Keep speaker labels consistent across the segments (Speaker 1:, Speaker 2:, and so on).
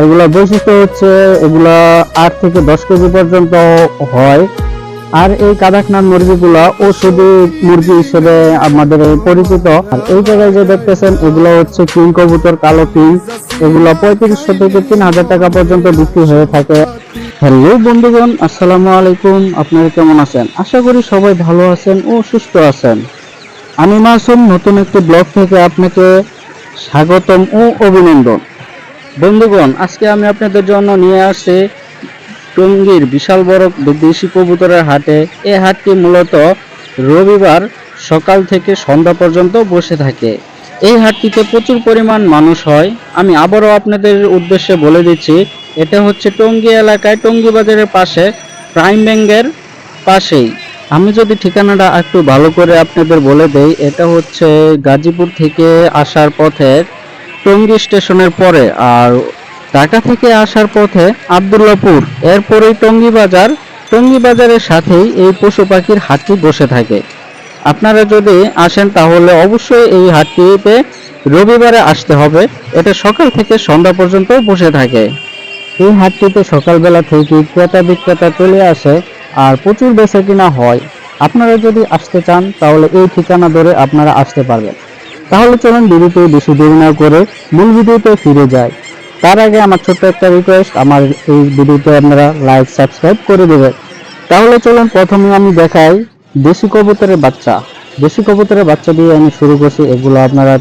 Speaker 1: এগুলা বৈশিষ্ট্য হচ্ছে এগুলা আট থেকে দশ কেজি পর্যন্ত হয়। আর এই কাদাকনাথ মুরগিগুলা ওষুধি মুরগি হিসেবে আমাদের পরিচিত। আর এই জায়গায় যে দেখতেছেন, এগুলো হচ্ছে কিং কবুতর, কালো কিং। এগুলো পঁয়ত্রিশশো থেকে তিন হাজার টাকা পর্যন্ত বিক্রি হয়ে থাকে। হ্যালো বন্ধুগণ, আসসালামু আলাইকুম। আপনারা কেমন আছেন? আশা করি সবাই ভালো আছেন ও সুস্থ আছেন। আমি মাসুম, নতুন একটি ব্লগ থেকে আপনাকে স্বাগতম ও অভিনন্দন। বন্ধুগণ, আজকে আমি আপনাদের জন্য নিয়ে আসছি টঙ্গীর বিশাল বড় দেশি কবুতরের হাটে। এই হাটটি মূলত রবিবার সকাল থেকে সন্ধ্যা পর্যন্ত বসে থাকে। এই হাটটিতে প্রচুর পরিমাণ মানুষ হয়। আমি আবারও আপনাদের উদ্দেশ্যে বলে দিচ্ছি, এটা হচ্ছে টঙ্গী এলাকায়, টঙ্গী বাজারের পাশে, প্রাইম ব্যাংকের পাশেই। আমি যদি ঠিকানাটা একটু ভালো করে আপনাদের বলে দেই, এটা হচ্ছে গাজীপুর থেকে আসার পথে টঙ্গী স্টেশনের পরে আর ঢাকা থেকে আসার পথে আবদুল্লাপুর। এরপরেই টঙ্গী বাজার টঙ্গী বাজারের সাথেই এই পশু পাখির হাটটি বসে থাকে। আপনারা যদি আসেন তাহলে অবশ্যই এই হাটটিতে রবিবারে আসতে হবে। এটা সকাল থেকে সন্ধ্যা পর্যন্ত বসে থাকে। এই হাটটিতে সকালবেলা থেকে ক্রেতা বিক্রেতা চলে আসে আর প্রচুর বেচা কিনা হয়। আপনারা যদি আসতে চান তাহলে এই ঠিকানা ধরে আপনারা আসতে পারবেন। তাহলে চলুন ভিডিওতে বেশি দেরি না করে মূল ভিডিওতে ফিরে যায় তার আগে আমার ছোট্ট একটা রিকোয়েস্ট আমার এই ভিডিওতে আপনারা লাইক সাবস্ক্রাইব করে দেবেন। তাহলে চলুন প্রথমে আমি দেখাই দেশি কবুতরের বাচ্চা। দেশি কবুতরের বাচ্চা দিয়ে আমি শুরু করছি। এগুলো আপনারা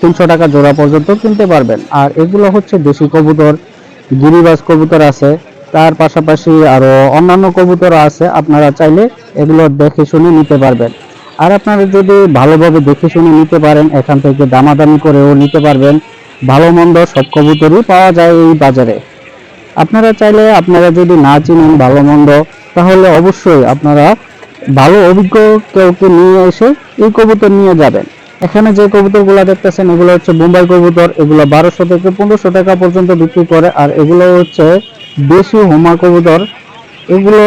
Speaker 1: তিনশো টাকা জোড়া পর্যন্ত কিনতে পারবেন। আর এগুলো হচ্ছে দেশি কবুতর, গিরিবাজ কবুতর আছে। তার পাশাপাশি আরও অন্যান্য কবুতর আছে। আপনারা চাইলে এগুলো দেখে শুনে নিতে পারবেন। আর আপনারা যদি ভালোভাবে দেখে শুনে নিতে পারেন, এখান থেকে দামাদামি করেও নিতে পারবেন। ভালো মন্দ সব কবুতরই পাওয়া যায় এই বাজারে। আপনারা চাইলে আপনারা যদি না চিনেন ভালো মন্দ, তাহলে অবশ্যই আপনারা ভালো অভিজ্ঞ কেউকে নিয়ে এসে এই কবুতর নিয়ে যাবেন। এখানে যে কবুতরগুলো দেখতেছেন, এগুলো হচ্ছে বোম্বাই কবুতর। এগুলো বারোশো থেকে পনেরোশো টাকা পর্যন্ত বিক্রি করে, আর এগুলো হচ্ছে দেশি হোমা কবুতর। এগুলো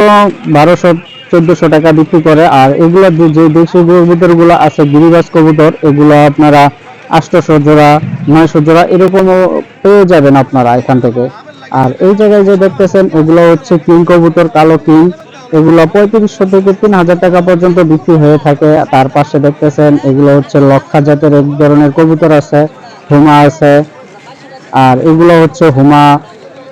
Speaker 1: বারোশো চোদ্দশো টাকা বিক্রি করে। আর এগুলা যে- দেশি কবুতরগুলো আছে, গিরিবাজ কবুতর, এগুলো আপনারা আটশোশো জোড়া, নয়শো জোড়া এরকমও পেয়ে যাবেন আপনারা এখান থেকে। আর এই জায়গায় যে দেখতেছেন, এগুলো হচ্ছে কিং কবুতর, কালো কিং। এগুলো পঁয়ত্রিশশো থেকে তিন হাজার টাকা পর্যন্ত বিক্রি হয়ে থাকে। তার পাশে দেখতেছেন, এগুলো হচ্ছে লক্ষা জাতের এক ধরনের কবুতর আছে, হুমা আছে। আর এগুলো হচ্ছে হুমা,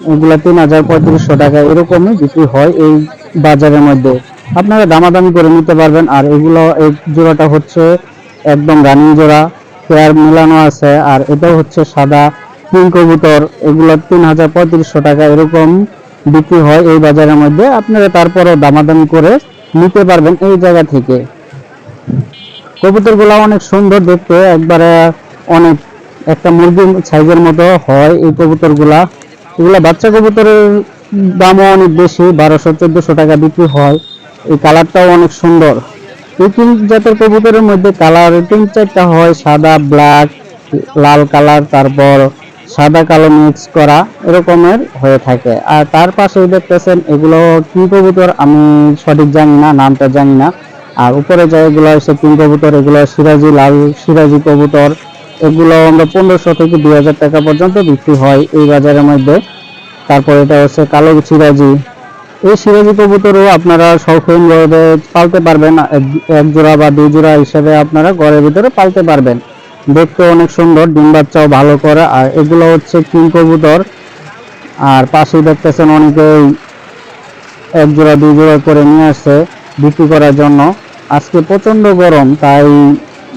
Speaker 1: এগুলো তিন হাজার পঁয়ত্রিশশো টাকা এরকমই বিক্রি হয় এই বাজারের মধ্যে। আপনারা দামাদামি করে নিতে পারবেন, আর এগুলো এই জোড়াটা হচ্ছে একদম রানিং জোড়া, পেয়ার মেলানো আছে, আর এটাও হচ্ছে সাদা তিন কবুতর, এগুলো তিন হাজার পঁয়ত্রিশশো টাকা এরকম বিক্রি হয় এই বাজারের মধ্যে। আপনারা তারপরে দামাদামি করে নিতে পারবেন এই জায়গা থেকে। কবুতরগুলো অনেক সুন্দর দেখতে, একবারে অনেক একটা মুরগির সাইজের মতো হয় এই কবুতরগুলা। এগুলা বাচ্চা কবুতরের দামও অনেক বেশি, বারোশো, চোদ্দশো টাকা বিক্রি হয়। এই কালারটাও অনেক সুন্দর। এই তিন জাতের কবুতরের মধ্যে কালার তিন চারটা হয়, সাদা ব্ল্যাক লাল কালার, তারপর সাদা কালো মিক্স করা এরকমের হয়ে থাকে। আর তার পাশে দেখতেছেন, এগুলো কি কবুতর আমি সঠিক জানি না, নামটা জানি না। আর উপরে যে এগুলো হচ্ছে তিন কবুতর, এগুলো সিরাজি, লাল সিরাজি কবুতর, এগুলো আমরা পনেরোশো থেকে দুই হাজার টাকা পর্যন্ত বিক্রি হয় এই বাজারের মধ্যে। তারপর এটা হচ্ছে কালো সিরাজি। এই সিরাজি কবুতরও আপনারা শৌখিন ভাবে পালতে পারবেন, এক- এক জোড়া বা দুই জোড়া হিসেবে আপনারা ঘরের ভিতরে পালতে পারবেন। দেখতে অনেক সুন্দর, ডিম বাচ্চাও ভালো করে। আর এগুলো হচ্ছে কিং কবুতর। আর পাশে দেখতেছেন অনেকেই এক জোড়া, দুই জোড়া করে নিয়ে আসছে বিক্রি করার জন্য। আজকে প্রচণ্ড গরম, তাই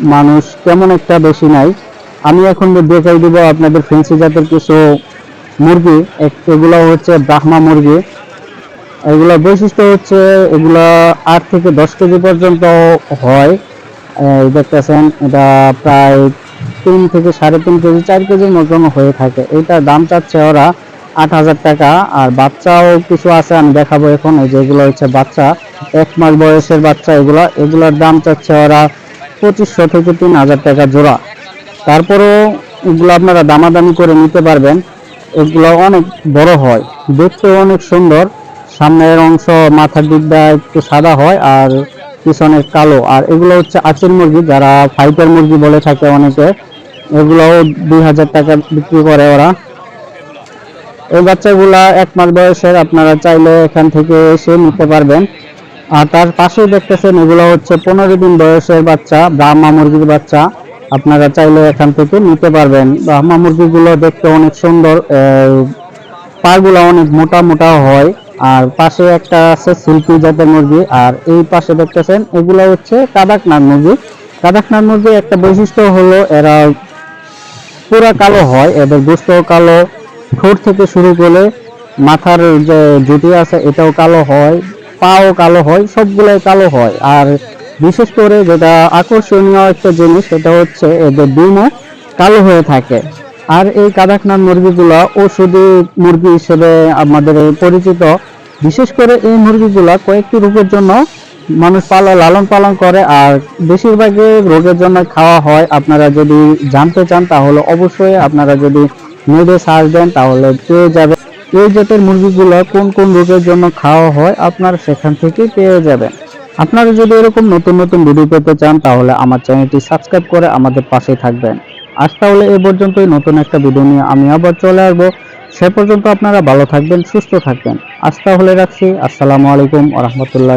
Speaker 1: মানুষ তেমন একটা বেশি নাই। আমি এখন দেখাই দিব আপনাদের ফেন্সি জাতের কিছু মুরগি এগুলো হচ্ছে ব্রাহ্মা মুরগি। এগুলো বৈশিষ্ট্য হচ্ছে এগুলো আট থেকে দশ কেজি পর্যন্ত হয়। দেখতেছেন, এটা প্রায় তিন থেকে সাড়ে তিন কেজি, চার কেজির মতন হয়ে থাকে। এটার দাম চাচ্ছে ওরা আট হাজার টাকা। আর বাচ্চাও কিছু আছে, আমি দেখাবো এখন। এই যেগুলো হচ্ছে বাচ্চা, এক মাস বয়সের বাচ্চা এগুলো। এগুলোর দাম চাচ্ছে ওরা পঁচিশশো থেকে তিন হাজার টাকা জোড়া। তারপরেও এগুলো আপনারা দামাদামি করে নিতে পারবেন। এগুলো অনেক বড় হয় দেখতে অনেক সুন্দর। সামনের অংশ মাথার দিকটা একটু সাদা হয় আর পিছনের কালো। আর এগুলো হচ্ছে আচের মুরগি, যারা ফাইটার মুরগি বলে থাকে অনেকে। এগুলোও দুই হাজার টাকা বিক্রি করে ওরা। এই বাচ্চাগুলা এক মাস বয়সের, আপনারা চাইলে এখান থেকে এসে নিতে পারবেন। আর তার পাশে দেখতেছেন, এগুলো হচ্ছে পনেরো দিন বয়সের বাচ্চা, ব্রাহ্মা মুরগির বাচ্চা। আপনারা চাইলে এখান থেকে নিতে পারবেন। ব্রাহ্মা মুরগিগুলো দেখতে অনেক সুন্দর পাগুলো অনেক মোটা মোটা হয়। আর পাশে একটা আছে সিল্কি জাতের মুরগি, আর এই পাশে দেখতেছেন এগুলো হচ্ছে কাদাকনাথ মুরগি। কাদাকনাথ মুরগির একটা বৈশিষ্ট্য হলো এরা পুরা কালো হয়, এদের গোস্ত কালো। ঠোঁট থেকে শুরু করে মাথার যে জুটি আছে এটাও কালো হয়, পাও কালো হয়, সবগুলোই কালো হয়। আর বিশেষ করে যেটা আকর্ষণীয় একটা জিনিস, সেটা হচ্ছে এদের ডিমও কালো হয়ে থাকে। আর এই কাদাকনাথ মুরগিগুলো ঔষধি মুরগি হিসেবে আমাদের পরিচিত। বিশেষ করে এই মুরগিগুলা কয়েকটি রোগের জন্য মানুষ পালন লালন পালন করে আর বেশিরভাগই রোগের জন্য খাওয়া হয়। আপনারা যদি জানতে চান তাহলে অবশ্যই আপনারা যদি নেটে সার্চ দেন তাহলে পেয়ে যাবেন। এই জাতের মুরগিগুলো কোন কোন রোগের জন্য খাওয়া হয় আপনারা সেখান থেকেই পেয়ে যাবেন। আপনারা যদি এরকম নতুন নতুন ভিডিও পেতে চান তাহলে আমার চ্যানেলটি সাবস্ক্রাইব করে আমাদের পাশে থাকবেন। আজ তাহলে এই পর্যন্তই। নতুন একটা ভিডিও নিয়ে আমি আবার চলে আসব। সে পর্যন্ত আপনারা ভালো থাকবেন, সুস্থ থাকবেন। আজ তাহলে রাখছি। আসসালামু আলাইকুম আ রহমতুল্লাহ